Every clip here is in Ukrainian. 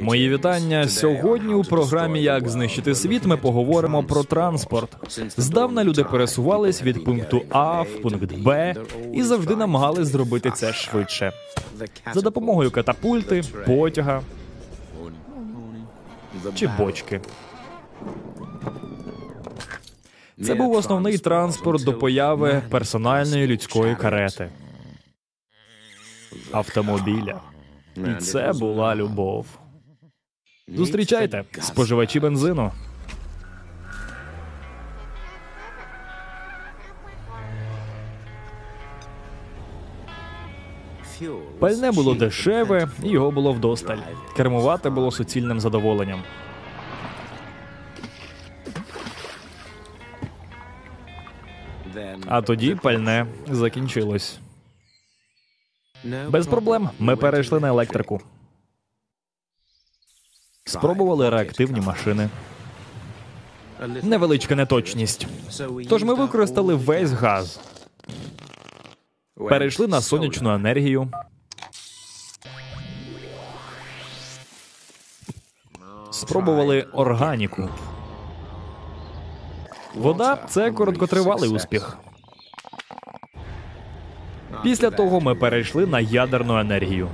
Мої вітання. Сьогодні у програмі Як знищити світ ми поговоримо про транспорт. Здавна люди пересувались від пункту А в пункт Б і завжди намагались зробити це швидше за допомогою катапульти, потяга чи бочки. Це був основний транспорт до появи персональної людської карети автомобіля. І це була любов. Зустрічайте споживачі бензину. Пальне було дешеве, і його було вдосталь. Кермувати було суцільним задоволенням. А тоді пальне закінчилось. Без проблем. Ми перейшли на електрику. Спробували реактивні машини. Невеличка неточність. Тож ми використали весь газ. Перейшли на сонячну енергію. Спробували органіку. Вода це короткотривалий успіх. Після того ми перейшли на ядерну енергію.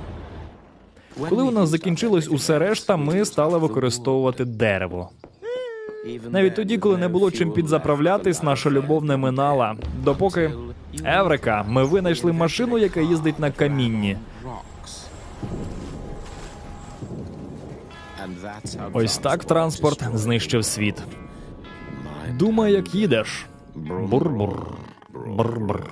Коли у нас закінчилось усе решта, ми стали використовувати дерево. Навіть тоді, коли не було чим підзаправлятись, наша любов не минала. Допоки Еврика, ми винайшли машину, яка їздить на камінні. Ось так транспорт знищив світ. Думай, як їдеш. Бур-бур. Бур-бур.